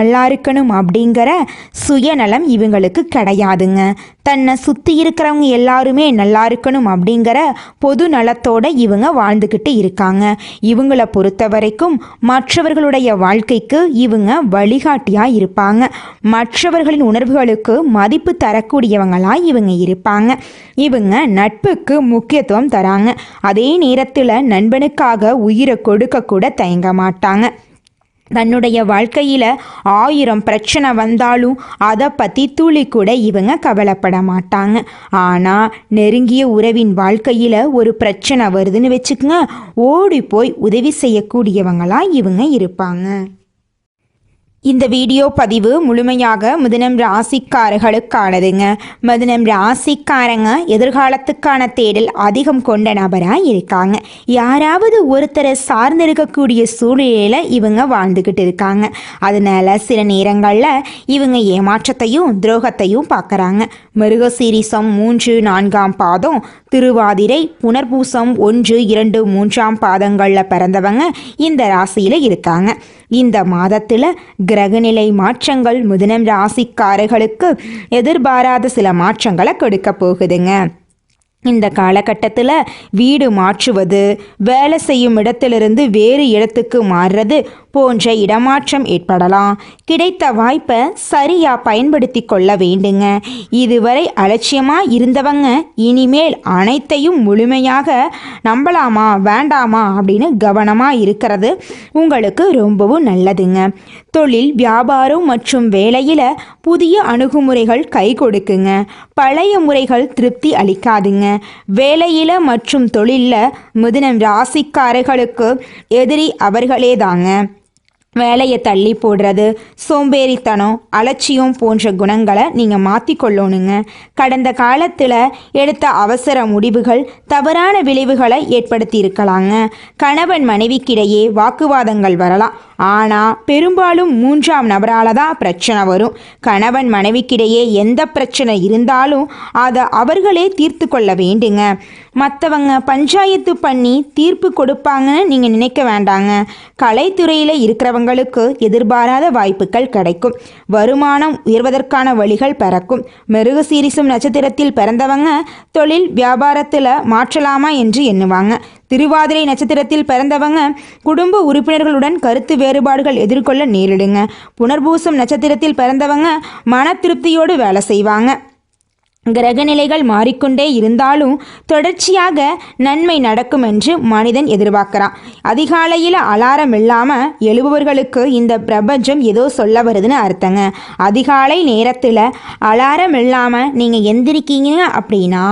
நல்லா இருக்கணும் அப்படிங்கிற சுயநலம் இவங்களுக்கு கிடையாதுங்க. தன்னை சுற்றி இருக்கிறவங்க எல்லாருமே நல்லா இருக்கணும் அப்படிங்கிற பொது நலத்தோடு இவங்க வாழ்ந்துக்கிட்டு இருக்காங்க. இவங்கள பொறுத்த வரைக்கும் மற்றவர்களுடைய வாழ்க்கைக்கு இவங்க வழிகாட்டியாக இருப்பாங்க. மற்றவர்களின் உணர்வுகளுக்கு மதிப்பு தரக்கூடியவங்களாக இவங்க இருப்பாங்க. இவங்க நட்புக்கு முக்கியத்துவம் தராங்க. அதே நேரத்தில் நண்பனுக்காக உயிரை கொடுக்க கூட தயங்க மாட்டாங்க. தன்னுடைய வாழ்க்கையில் ஆயிரம் பிரச்சனை வந்தாலும் அதை பற்றி துளி கூட இவங்க கவலைப்பட மாட்டாங்க. ஆனால் நெருங்கிய உறவின் வாழ்க்கையில் ஒரு பிரச்சனை வருதுன்னு வச்சுக்கோங்க ஓடி போய் உதவி செய்யக்கூடியவங்களாக இவங்க இருப்பாங்க. இந்த வீடியோ பதிவு முழுமையாக மிதுனம் ராசிக்காரர்களுக்கானதுங்க. மிதுனம் ராசிக்காரங்க எதிர்காலத்துக்கான தேடல் அதிகம் கொண்ட நபராக இருக்காங்க. யாராவது ஒருத்தரை சார்ந்திருக்கக்கூடிய சூழ்நிலையில் இவங்க வாழ்ந்துக்கிட்டு இருக்காங்க. அதனால சில நேரங்களில் இவங்க ஏமாற்றத்தையும் துரோகத்தையும் பார்க்குறாங்க. மிருகசீரிசம் மூன்று நான்காம் பாதம் திருவாதிரை புனர்பூசம் ஒன்று இரண்டு மூன்றாம் பாதங்களில் பிறந்தவங்க இந்த ராசியில் இருக்காங்க. இந்த மாதத்தில் கிரகநிலை மாற்றங்கள் முதனம் ராசிக்காரர்களுக்கு எதிர்பாராத சில மாற்றங்களை கொடுக்க போகுதுங்க. இந்த காலகட்டத்தில் வீடு மாற்றுவது வேலை செய்யும் இடத்திலிருந்து வேறு இடத்துக்கு மாறுறது போன்ற இடமாற்றம் ஏற்படலாம். கிடைத்த வாய்ப்பை சரியாக பயன்படுத்தி கொள்ள வேண்டுங்க. இதுவரை அலட்சியமாக இருந்தவங்க இனிமேல் அனைத்தையும் முழுமையாக நம்பலாமா வேண்டாமா அப்படின்னு கவனமாக இருக்கிறது உங்களுக்கு ரொம்பவும் நல்லதுங்க. தொழில் வியாபாரம் மற்றும் வேலையில் புதிய அணுகுமுறைகள் கை கொடுக்குங்க. பழைய முறைகள் திருப்தி அளிக்காதுங்க. வேலையில் மற்றும் தொழிலில் மிதுனம் ராசிக்காரர்களுக்கு எதிரி அவர்களே தாங்க வேலையை தள்ளி போடுறது சோம்பேறித்தனம் அலட்சியம் போன்ற குணங்களை நீங்கள் மாற்றிக்கொள்ளணுங்க கடந்த காலத்தில் எடுத்த அவசர முடிவுகள் தவறான விளைவுகளை ஏற்படுத்தி இருக்கலாங்க. கணவன் மனைவிக்கிடையே வாக்குவாதங்கள் வரலாம். ஆனால் பெரும்பாலும் மூன்றாம் நபரால் தான் பிரச்சனை வரும். கணவன் மனைவிக்கிடையே எந்த பிரச்சனை இருந்தாலும் அதை அவர்களே தீர்த்து கொள்ள வேண்டுங்க. மற்றவங்க பஞ்சாயத்து பண்ணி தீர்ப்பு கொடுப்பாங்கன்னு நீங்கள் நினைக்க வேண்டாங்க. கலைத்துறையில் இருக்கிறவங்களுக்கு எதிர்பாராத வாய்ப்புகள் கிடைக்கும். வருமானம் உயர்வதற்கான வழிகள் பிறக்கும். மெருகசீரிசும் நட்சத்திரத்தில் பிறந்தவங்க தொழில் வியாபாரத்தில் மாற்றலாமா என்று எண்ணுவாங்க. திருவாதிரை நட்சத்திரத்தில் பிறந்தவங்க குடும்ப உறுப்பினர்களுடன் கருத்து வேறுபாடுகள் எதிர்கொள்ள நேரிடுங்க. புனர்பூசம் நட்சத்திரத்தில் பிறந்தவங்க மன திருப்தியோடு வேலை செய்வாங்க. கிரகநிலைகள் மாறிக்கொண்டே இருந்தாலும் தொடர்ச்சியாக நன்மை நடக்கும் என்று மனிதன் எதிர்பார்க்கிறான். அதிகாலையில் அலாரம் இல்லாமல் எழுபவர்களுக்கு இந்த பிரபஞ்சம் ஏதோ சொல்ல வருதுன்னு அர்த்தங்க. அதிகாலை நேரத்தில் அலாரம் இல்லாமல் நீங்கள் எந்திரிக்கீங்க அப்படின்னா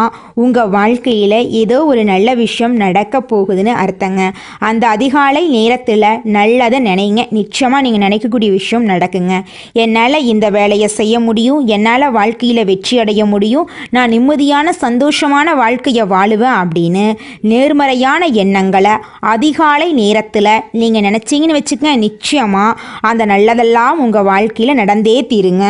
உங்கள் வாழ்க்கையில் ஏதோ ஒரு நல்ல விஷயம் நடக்க போகுதுன்னு அர்த்தங்க. அந்த அதிகாலை நேரத்தில் நல்லதை நினைங்க. நிச்சயமாக நீங்கள் நினைக்கக்கூடிய விஷயம் நடக்குங்க. என்னால் இந்த வேலையை செய்ய முடியும். என்னால் வாழ்க்கையில் வெற்றி அடைய முடியும். நான் நிம்மதியான சந்தோஷமான வாழ்க்கையை வாழுவேன் அப்படின்னு நேர்மறையான எண்ணங்களை அதிகாலை நேரத்தில் நீங்கள் நினச்சிங்கன்னு வச்சுக்கங்க நிச்சயமாக அந்த நல்லதெல்லாம் உங்கள் வாழ்க்கையில் நடந்தே தீருங்க.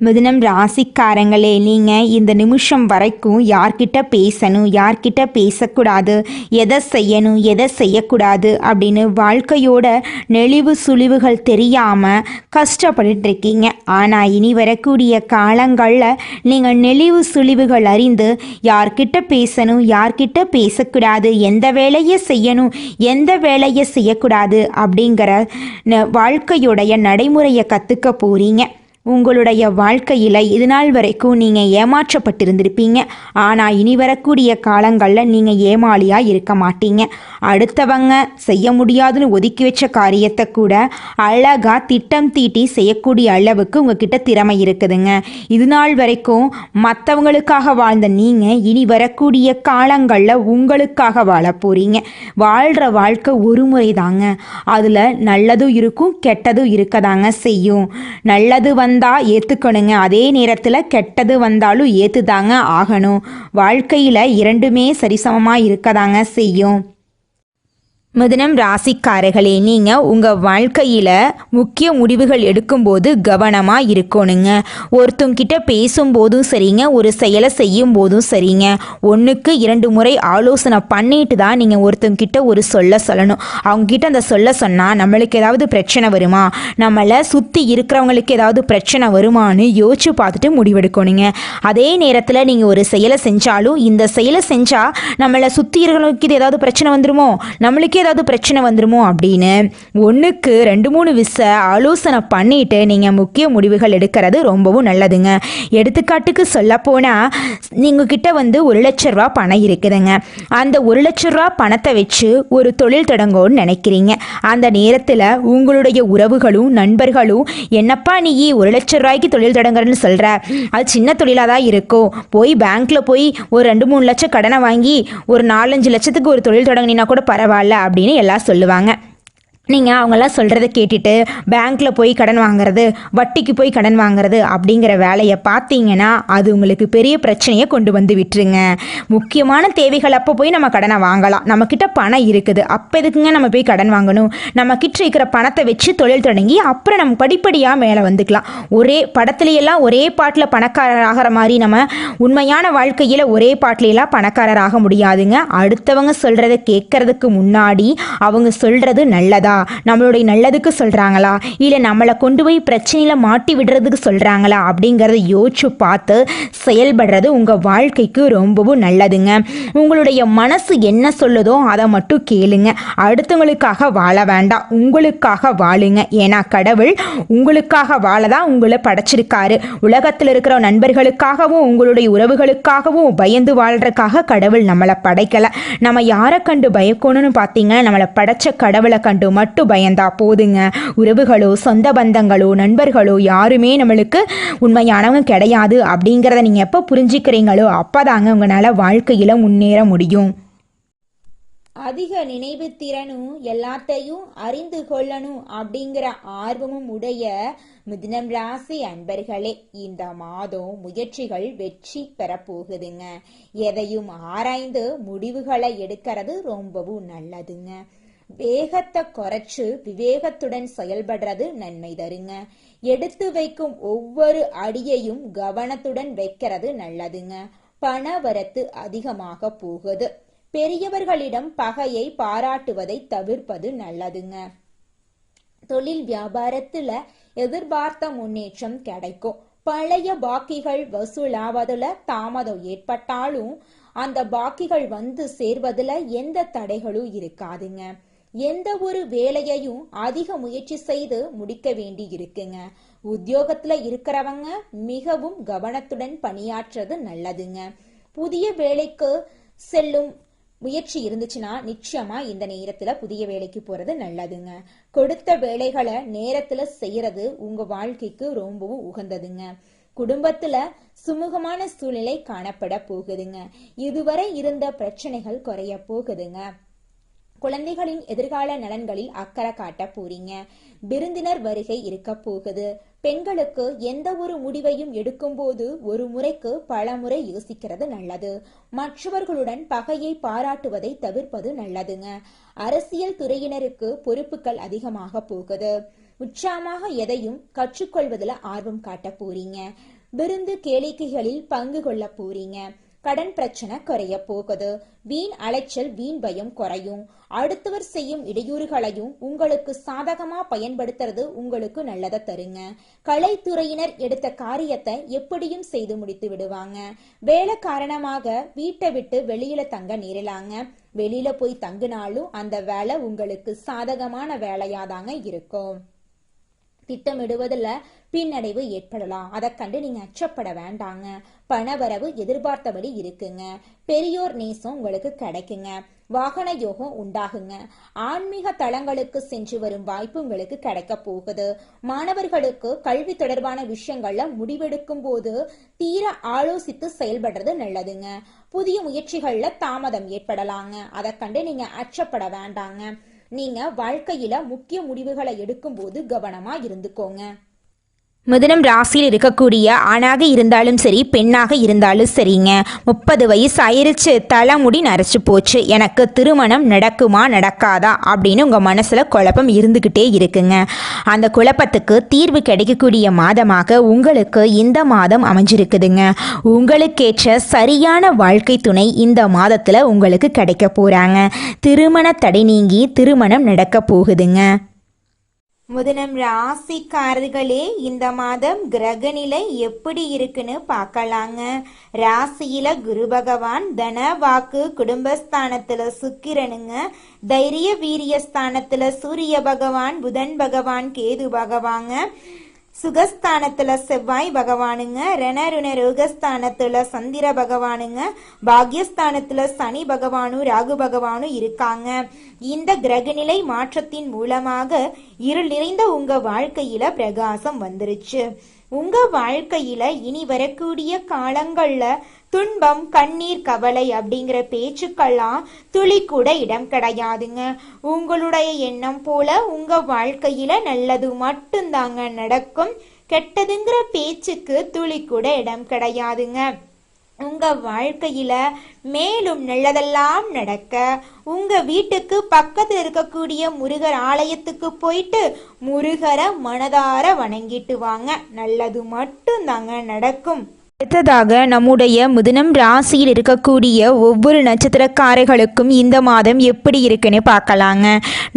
மிதுனம் ராசிக்காரங்களே நீங்கள் இந்த நிமிஷம் வரைக்கும் யார்கிட்ட பேசணும் யார்கிட்ட பேசக்கூடாது எதை செய்யணும் எதை செய்யக்கூடாது அப்படின்னு வாழ்க்கையோட நெளிவு சுழிவுகள் தெரியாமல் கஷ்டப்பட்டு இருக்கீங்க. ஆனால் இனி வரக்கூடிய காலங்களில் நீங்கள் நெளிவு சுழிவுகள் அறிந்து யார்கிட்ட பேசணும் யார்கிட்ட பேசக்கூடாது எந்த வேலையை செய்யணும் எந்த வேலையை செய்யக்கூடாது அப்படிங்கிற வாழ்க்கையுடைய நடைமுறையை கற்றுக்க போகிறீங்க உங்களுடைய வாழ்க்கையில் இது நாள் வரைக்கும் நீங்கள் ஏமாற்றப்பட்டிருந்திருப்பீங்க. ஆனால் இனி வரக்கூடிய காலங்களில் நீங்கள் ஏமாளியாக இருக்க மாட்டீங்க. அடுத்தவங்க செய்ய முடியாதுன்னு ஒதுக்கி வச்ச காரியத்தை கூட அழகாக திட்டம் தீட்டி செய்யக்கூடிய அளவுக்கு உங்ககிட்ட திறமை இருக்குதுங்க. இது நாள் வரைக்கும் மற்றவங்களுக்காக வாழ்ந்த நீங்கள் இனி வரக்கூடிய காலங்களில் உங்களுக்காக வாழ போகிறீங்க வாழ்கிற வாழ்க்கை ஒரு முறை தாங்க. அதில் நல்லதும் இருக்கும் கெட்டதும் இருக்கதாங்க செய்யும். நல்லது வந்து ஏற்றுக்கணுங்க அதே நேரத்தில் கெட்டது வந்தாலும் ஏற்றுதாங்க ஆகணும். வாழ்க்கையில் இரண்டுமே சரிசமமாக இருக்கதாங்க செய்யும். மிதனம் ராசிக்காரர்களே நீங்கள் உங்கள் வாழ்க்கையில் முக்கிய முடிவுகள் எடுக்கும்போது கவனமாக இருக்கணுங்க. ஒருத்தங்கிட்ட பேசும்போதும் சரிங்க ஒரு செயலை செய்யும் போதும் சரிங்க. ஒன்றுக்கு இரண்டு முறை ஆலோசனை பண்ணிட்டு தான் நீங்கள் ஒருத்தங்கிட்ட ஒரு சொல்ல சொல்லணும். அவங்கக்கிட்ட அந்த சொல்ல சொன்னால் நம்மளுக்கு ஏதாவது பிரச்சனை வருமா? நம்மளை சுற்றி இருக்கிறவங்களுக்கு ஏதாவது பிரச்சனை வருமான்னு யோசிச்சு பார்த்துட்டு முடிவெடுக்கணுங்க. அதே நேரத்தில் நீங்கள் ஒரு செயலை செஞ்சாலும் இந்த செயலை செஞ்சால் நம்மளை சுற்றி இருக்கிறவங்களுக்கு இது ஏதாவது பிரச்சனை வந்துருமோ? நம்மளுக்கே ஏதாவது பிரச்சனை வந்துடுமோ அப்படின்னு ஒன்றுக்கு ரெண்டு மூணு விச ஆலோசனை பண்ணிட்டு நீங்கள் முக்கிய முடிவுகள் எடுக்கிறது ரொம்பவும் நல்லதுங்க. எடுத்துக்காட்டுக்கு சொல்லப்போனால் நீங்கள் கிட்ட வந்து ஒரு லட்ச ரூபா பணம் இருக்குதுங்க. அந்த ஒரு லட்ச ரூபா பணத்தை வச்சு ஒரு தொழில் தொடங்கணும்னு நினைக்கிறீங்க. அந்த நேரத்தில் உங்களுடைய உறவுகளும் நண்பர்களும் என்னப்பா நீ ஒரு லட்ச ரூபாய்க்கு தொழில் தொடங்குறன்னு சொல்கிற அது சின்ன தொழிலாக தான் இருக்கும். போய் பேங்க்கில் போய் ஒரு ரெண்டு மூணு லட்சம் கடனை வாங்கி ஒரு நாலஞ்சு லட்சத்துக்கு ஒரு தொழில் தொடங்கினா கூட பரவாயில்ல அப்படின்னு எல்லாம் சொல்லுவாங்க. நீங்கள் அவங்கெல்லாம் சொல்கிறத கேட்டுட்டு பேங்க்கில் போய் கடன் வாங்குறது வட்டிக்கு போய் கடன் வாங்குறது அப்படிங்கிற வேலையை பார்த்தீங்கன்னா அது உங்களுக்கு பெரிய பிரச்சனையை கொண்டு வந்து விட்டுருங்க. முக்கியமான தேவைகள் அப்போ போய் நம்ம கடனை வாங்கலாம். நம்மக்கிட்ட பணம் இருக்குது. அப்போ எதுக்குங்க நம்ம போய் கடன் வாங்கணும்? நம்மக்கிட்ட இருக்கிற பணத்தை வச்சு தொழில் தொடங்கி அப்புறம் நம்ம படிப்படியாக மேலே வந்துக்கலாம். ஒரே படத்துலையெல்லாம் ஒரே பாட்டில் பணக்காரர் ஆகிற மாதிரி நம்ம உண்மையான வாழ்க்கையில் ஒரே பாட்டிலையெல்லாம் பணக்காரர் ஆக முடியாதுங்க. அடுத்தவங்க சொல்கிறத கேட்கறதுக்கு முன்னாடி அவங்க சொல்கிறது நல்லதா? நம்மளுடைய நல்லதுக்கு சொல்கிறாங்களா இல்லை நம்மளை கொண்டு போய் பிரச்சனையில் மாட்டி விடுறதுக்கு சொல்கிறாங்களா அப்படிங்கிறத யோசிச்சு பார்த்து செயல்படுறது உங்கள் வாழ்க்கைக்கு ரொம்பவும் நல்லதுங்க. உங்களுடைய மனசு என்ன சொல்லுதோ அதை மட்டும் கேளுங்க. அடுத்தவங்களுக்காக வாழ வேண்டாம். உங்களுக்காக வாழுங்க. ஏன்னா கடவுள் உங்களுக்காக வாழ தான் உங்களை படைச்சிருக்காரு. உலகத்தில் இருக்கிற நண்பர்களுக்காகவும் உங்களுடைய உறவுகளுக்காகவும் பயந்து வாழ்கிறக்காக கடவுள் நம்மளை படைக்கலை. நம்ம யாரை கண்டு பயக்கணும்னு பார்த்தீங்கன்னா நம்மளை படைச்ச கடவுளை கண்டு மட்டும் பயந்தா போதுங்க. உறவுகளோ சொந்த பந்தங்களோ நண்பர்களோ யாருமே நம்மளுக்கு உண்மையானவங்க கிடையாது. அப்படிங்கிறத நீங்கள் எப்போ புரிஞ்சுக்கிறீங்களோ அப்போதாங்க உங்களால் வாழ்க்கையில் முன்னேற முடியும். அதிக நினைவு திறனும் எல்லாத்தையும் அறிந்து கொள்ளணும் அப்படிங்கிற ஆர்வமும் உடைய மிதுனம் ராசி அன்பர்களே இந்த மாதம் முயற்சிகள் வெற்றி பெற போகுதுங்க. எதையும் ஆராய்ந்து முடிவுகளை எடுக்கிறது ரொம்பவும் நல்லதுங்க. வேகத்தை குறைச்சு விவேகத்துடன் செயல்படுறது நன்மை தருங்க. எடுத்து வைக்கும் ஒவ்வொரு அடியையும் கவனத்துடன் வைக்கிறது நல்லதுங்க. பண வரத்து அதிகமாக போகுது. பெரியவர்களிடம் பகையை பாராட்டுவதை தவிர்ப்பது நல்லதுங்க. தொழில் வியாபாரத்துல எதிர்பார்த்த முன்னேற்றம் கிடைக்கும். பழைய பாக்கிகள் வசூலாவதுல தாமதம் ஏற்பட்டாலும் அந்த பாக்கிகள் வந்து சேர்வதுல எந்த தடைகளும் இருக்காதுங்க. எந்த ஒரு வேலையையும் அதிக முயற்சி செய்து முடிக்க வேண்டி இருக்குங்க உத்தியோகத்துல இருக்கிறவங்க மிகவும் கவனத்துடன் பணியாற்றுறது நல்லதுங்க. புதிய வேலைக்கு செல்லும் முயற்சி இருந்துச்சுன்னா நிச்சயமா இந்த நேரத்துல புதிய வேலைக்கு போறது நல்லதுங்க. கொடுத்த வேலைகளை நேரத்துல செய்யறது உங்க வாழ்க்கைக்கு ரொம்பவும் உகந்ததுங்க. குடும்பத்துல சுமூகமான சூழ்நிலை காணப்பட போகுதுங்க. இதுவரை இருந்த பிரச்சனைகள் குறைய போகுதுங்க. குழந்தைகளின் எதிர்கால நலன்களில் அக்கறை காட்ட போறீங்க. விருந்தினர் வருகை இருக்க போகுது. பெண்களுக்கு எந்த ஒரு முடிவையும் எடுக்கும்போது ஒரு முறைக்கு பல முறை யோசிக்கிறது நல்லது. மற்றவர்களுடன் பகையை பாராட்டுவதை தவிர்ப்பது நல்லதுங்க. அரசியல் துறையினருக்கு பொறுப்புகள் அதிகமாக போகுது. உற்சாகமாக எதையும் கற்றுக்கொள்வதில் ஆர்வம் காட்ட போறீங்க. விருந்து கேளிக்கைகளில் பங்கு கொள்ள போறீங்க. கடன் பிரச்சனை குறைய போகுது. வீண் அலைச்சல் வீண் பயம் குறையும். அடுத்தவர் செய்யும் இடையூறுகளையும் உங்களுக்கு சாதகமா பயன்படுத்துறது உங்களுக்கு நல்லதை தருங்க. கலைத்துறையினர் எடுத்த காரியத்தை எப்படியும் செய்து முடித்து விடுவாங்க. வேலை காரணமாக வீட்டை விட்டு வெளியில தங்க நேரலாங்க. வெளியில போய் தங்குனாலும் அந்த வேலை உங்களுக்கு சாதகமான வேலையாதாங்க இருக்கும். திட்டமிடுவதில் பின்னடைவு ஏற்படலாம். அதை கண்டு நீங்க அச்சப்பட வேண்டாங்க. பணவரவு எதிர்பார்த்தபடி இருக்குங்க. பெரியோர் நேசம் உங்களுக்கு கிடைக்குங்க. வாகன யோகம் உண்டாகுங்க. ஆன்மீக தளங்களுக்கு சென்று வரும் வாய்ப்பு உங்களுக்கு கிடைக்க போகுது. மாணவர்களுக்கு கல்வி தொடர்பான விஷயங்கள்ல முடிவெடுக்கும் போது தீர ஆலோசித்து செயல்படுறது நல்லதுங்க. புதிய முயற்சிகள்ல தாமதம் ஏற்படலாங்க. அதை கண்டு நீங்க அச்சப்பட வேண்டாங்க. நீங்க வாழ்க்கையில முக்கிய முடிவுகளை எடுக்கும்போது கவனமா இருந்துக்கோங்க. மிதுனம் ராசியில் இருக்கக்கூடிய ஆணாக இருந்தாலும் சரி பெண்ணாக இருந்தாலும் சரிங்க. முப்பது வயசு ஆயிருச்சு தலைமுடி நரைச்சி போச்சு. எனக்கு திருமணம் நடக்குமா நடக்காதா அப்படின்னு உங்கள் மனசில் குழப்பம் இருந்துக்கிட்டே இருக்குங்க. அந்த குழப்பத்துக்கு தீர்வு கிடைக்கக்கூடிய மாதமாக உங்களுக்கு இந்த மாதம் அமைஞ்சிருக்குதுங்க. உங்களுக்கேற்ற சரியான வாழ்க்கை துணை இந்த மாதத்தில் உங்களுக்கு கிடைக்க போகிறாங்க திருமண தடை நீங்கி திருமணம் நடக்க போகுதுங்க. முதனம் ராசிக்காரர்களே இந்த மாதம் கிரகநிலை எப்படி இருக்குன்னு பார்க்கலாங்க. ராசியில குரு பகவான் தன வாக்கு குடும்பஸ்தானத்துல சுக்கிரனுங்க. தைரிய வீரிய ஸ்தானத்துல சூரிய பகவான் புதன் பகவான் கேது பகவாங்க சுகஸ்தானத்துல செவ்வாய் பகவானுங்க ரணருண ரோகஸ்தானத்துல சந்திர பகவானுங்க பாக்யஸ்தானத்துல சனி பகவானும் ராகு பகவானும் இருக்காங்க. இந்த கிரகநிலை மாற்றத்தின் மூலமாக இருள் நிறைந்த உங்க வாழ்க்கையில பிரகாசம் வந்துருச்சு. உங்க வாழ்க்கையில இனி வரக்கூடிய காலங்கள்ல துன்பம் கண்ணீர் கவலை அப்படிங்கிற பேச்சுக்கெல்லாம் துளி கூட இடம் கிடையாதுங்க. உங்களுடைய எண்ணம் போல உங்க வாழ்க்கையில நல்லது மட்டும்தாங்க நடக்கும். கெட்டதுங்கிற பேச்சுக்கு துளி கூட இடம் கிடையாதுங்க. உங்க வாழ்க்கையில மேலும் நல்லதெல்லாம் நடக்க உங்க வீட்டுக்கு பக்கத்துல இருக்கக்கூடிய முருகர் ஆலயத்துக்கு போயிட்டு முருகரை மனதார வணங்கிட்டு வாங்க. நல்லது மட்டும்தாங்க நடக்கும். அடுத்ததாக நம்முடைய முதனம் ராசியில் இருக்கக்கூடிய ஒவ்வொரு நட்சத்திரக்காரர்களுக்கும் இந்த மாதம் எப்படி இருக்குன்னு பார்க்கலாங்க.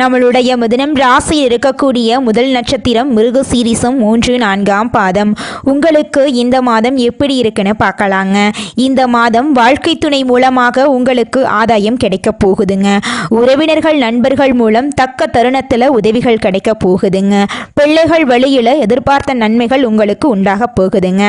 நம்மளுடைய முதனம் ராசியில் இருக்கக்கூடிய முதல் நட்சத்திரம் மிருகசீரிசம் மூன்று நான்காம் பாதம். உங்களுக்கு இந்த மாதம் எப்படி இருக்குன்னு பார்க்கலாங்க. இந்த மாதம் வாழ்க்கை துணை மூலமாக உங்களுக்கு ஆதாயம் கிடைக்க போகுதுங்க. உறவினர்கள் நண்பர்கள் மூலம் தக்க தருணத்தில் உதவிகள் கிடைக்க போகுதுங்க. பிள்ளைகள் வழியில் எதிர்பார்த்த நன்மைகள் உங்களுக்கு உண்டாக போகுதுங்க.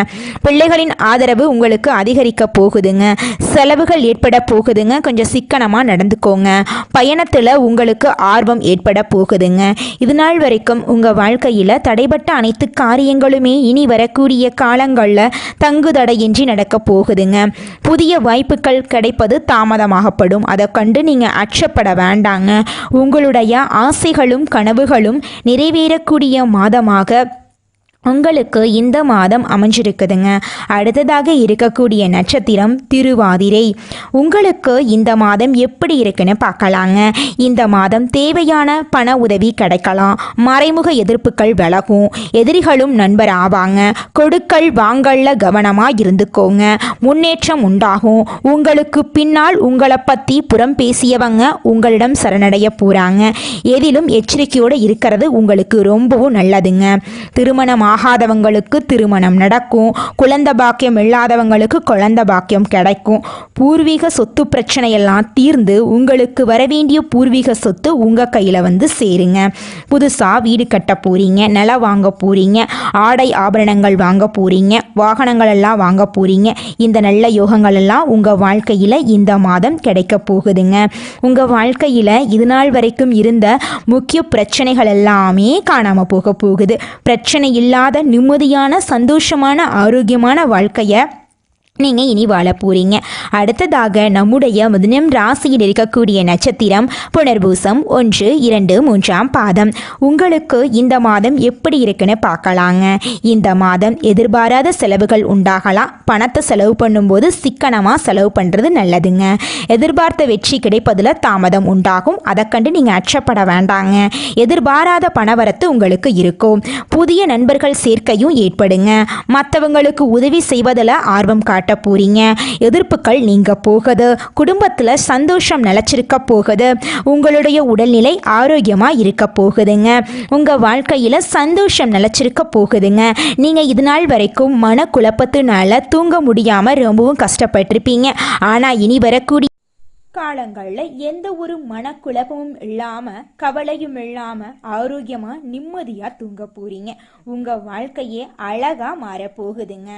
பிள்ளைகளின் ஆதரவு உங்களுக்கு அதிகரிக்க போகுதுங்க. செலவுகள் ஏற்பட போகுதுங்க. கொஞ்சம் சிக்கனமாக நடந்துக்கோங்க. பயணத்தில் உங்களுக்கு ஆர்வம் ஏற்பட போகுதுங்க. இது நாள் வரைக்கும் உங்கள் வாழ்க்கையில் தடைப்பட்ட அனைத்து காரியங்களுமே இனி வரக்கூடிய காலங்களில் தங்குதடையின்றி நடக்க போகுதுங்க. புதிய வாய்ப்புகள் கிடைப்பது தாமதமாகப்படும். அதை கண்டு நீங்கள் அச்சப்பட வேண்டாங்க. உங்களுடைய ஆசைகளும் கனவுகளும் நிறைவேறக்கூடிய மாதமாக உங்களுக்கு இந்த மாதம் அமைஞ்சிருக்குதுங்க. அடுத்ததாக இருக்கக்கூடிய நட்சத்திரம் திருவாதிரை. உங்களுக்கு இந்த மாதம் எப்படி இருக்குன்னு பார்க்கலாங்க. இந்த மாதம் தேவையான பண உதவி கிடைக்கலாம். மறைமுக எதிர்ப்புகள் விலகும். எதிரிகளும் நண்பர் ஆவாங்க. கொடுக்கல் வாங்கல்ல கவனமாக இருந்துக்கோங்க. முன்னேற்றம் உண்டாகும். உங்களுக்கு பின்னால் உங்களை பற்றி புறம் பேசியவங்க உங்களிடம் சரணடைய போகிறாங்க எதிலும் எச்சரிக்கையோடு இருக்கிறது உங்களுக்கு ரொம்பவும் நல்லதுங்க. திருமணமாக ஆகாதவங்களுக்கு திருமணம் நடக்கும். குழந்த பாக்கியம் இல்லாதவங்களுக்கு குழந்த பாக்கியம் கிடைக்கும். பூர்வீக சொத்து பிரச்சனையெல்லாம் தீர்ந்து உங்களுக்கு வரவேண்டிய பூர்வீக சொத்து உங்கள் கையில் வந்து சேருங்க. புதுசாக வீடு கட்ட போகிறீங்க நிலம் வாங்க போகிறீங்க ஆடை ஆபரணங்கள் வாங்க போகிறீங்க வாகனங்கள் எல்லாம் வாங்க போகிறீங்க இந்த நல்ல யோகங்கள் எல்லாம் உங்கள் வாழ்க்கையில் இந்த மாதம் கிடைக்க போகுதுங்க. உங்கள் வாழ்க்கையில் இது நாள் வரைக்கும் இருந்த முக்கிய பிரச்சனைகள் எல்லாமே காணாமல் போக போகுது. பிரச்சனை இல்லாத நிம்மதியான சந்தோஷமான ஆரோக்கியமான வாழ்க்கையை நீங்கள் இனி வாழ போகிறீங்க அடுத்ததாக நம்முடைய முதனம் ராசியில் இருக்கக்கூடிய நட்சத்திரம் புனர்பூசம் ஒன்று இரண்டு மூன்றாம் பாதம். உங்களுக்கு இந்த மாதம் எப்படி இருக்குன்னு பார்க்கலாங்க. இந்த மாதம் எதிர்பாராத செலவுகள் உண்டாகலாம். பணத்தை செலவு பண்ணும்போது சிக்கனமாக செலவு பண்ணுறது நல்லதுங்க. எதிர்பார்த்த வெற்றி கிடைப்பதில் தாமதம் உண்டாகும். அதை கண்டு நீங்கள் அச்சப்பட வேண்டாங்க. எதிர்பாராத பணவரத்து உங்களுக்கு இருக்கும். புதிய நண்பர்கள் சேர்க்கையும் ஏற்படுங்க. மற்றவங்களுக்கு உதவி செய்வதில் ஆர்வம் காட்டு போறீங்க. எதிர்ப்புகள் நீங்க போகுது. குடும்பத்தில் சந்தோஷம் நிலச்சிருக்க போகுது. உங்களுடைய உடல்நிலை ஆரோக்கியமாக இருக்க போகுதுங்க. உங்கள் வாழ்க்கையில் சந்தோஷம் நிலச்சிருக்க போகுதுங்க. நீங்கள் இது நாள் வரைக்கும் மன குழப்பத்தினால தூங்க முடியாமல் ரொம்பவும் கஷ்டப்பட்டிருப்பீங்க. ஆனால் இனி வரக்கூடிய காலங்களில் எந்த ஒரு மனக்குழப்பமும் இல்லாமல் கவலையும் இல்லாமல் ஆரோக்கியமாக நிம்மதியாக தூங்க போகிறீங்க உங்கள் வாழ்க்கையே அழகாக மாறப் போகுதுங்க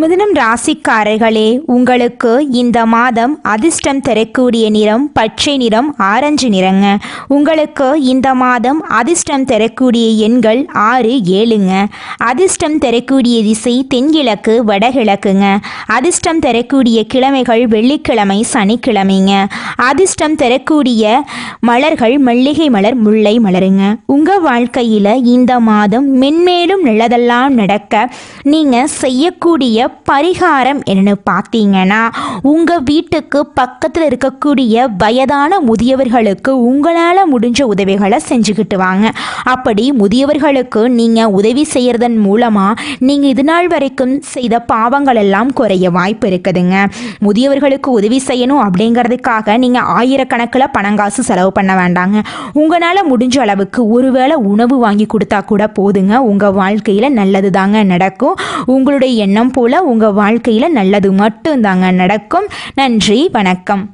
மிதுனம் ராசிக்காரர்களே உங்களுக்கு இந்த மாதம் அதிர்ஷ்டம் தரக்கூடிய நிறம் பச்சை நிறம் ஆரஞ்சு நிறங்க. உங்களுக்கு இந்த மாதம் அதிர்ஷ்டம் தரக்கூடிய எண்கள் ஆறு ஏழுங்க. அதிர்ஷ்டம் தரக்கூடிய திசை தென்கிழக்கு வடகிழக்குங்க. அதிர்ஷ்டம் தரக்கூடிய கிழமைகள் வெள்ளிக்கிழமை சனிக்கிழமைங்க. அதிர்ஷ்டம் தரக்கூடிய மலர்கள் மல்லிகை மலர் முல்லை மலருங்க. உங்கள் வாழ்க்கையில் இந்த மாதம் மென்மேலும் நல்லதெல்லாம் நடக்க நீங்கள் செய்யக்கூடிய பரிகாரம் என்னன்னு பார்த்தீங்கன்னா உங்கள் வீட்டுக்கு பக்கத்தில் இருக்கக்கூடிய வயதான முதியவர்களுக்கு உங்களால் முடிஞ்ச உதவிகளை செஞ்சுக்கிட்டு வாங்க. அப்படி முதியவர்களுக்கு நீங்கள் உதவி செய்கிறதன் மூலமாக நீங்கள் இது நாள் வரைக்கும் செய்த பாவங்கள் எல்லாம் குறைய வாய்ப்பு இருக்குதுங்க. முதியவர்களுக்கு உதவி செய்யணும் அப்படிங்கிறதுக்காக நீங்கள் ஆயிரக்கணக்கில் பணங்காசு செலவு பண்ண வேண்டாங்க. உங்களால் முடிஞ்ச அளவுக்கு ஒருவேளை உணவு வாங்கி கொடுத்தா கூட போதுங்க. உங்கள் வாழ்க்கையில் நல்லது தாங்க நடக்கும். உங்களுடைய எண்ணம் போல் உங்கள் வாழ்க்கையில் நல்லது மட்டும்தாங்க நடக்கும். நன்றி வணக்கம்.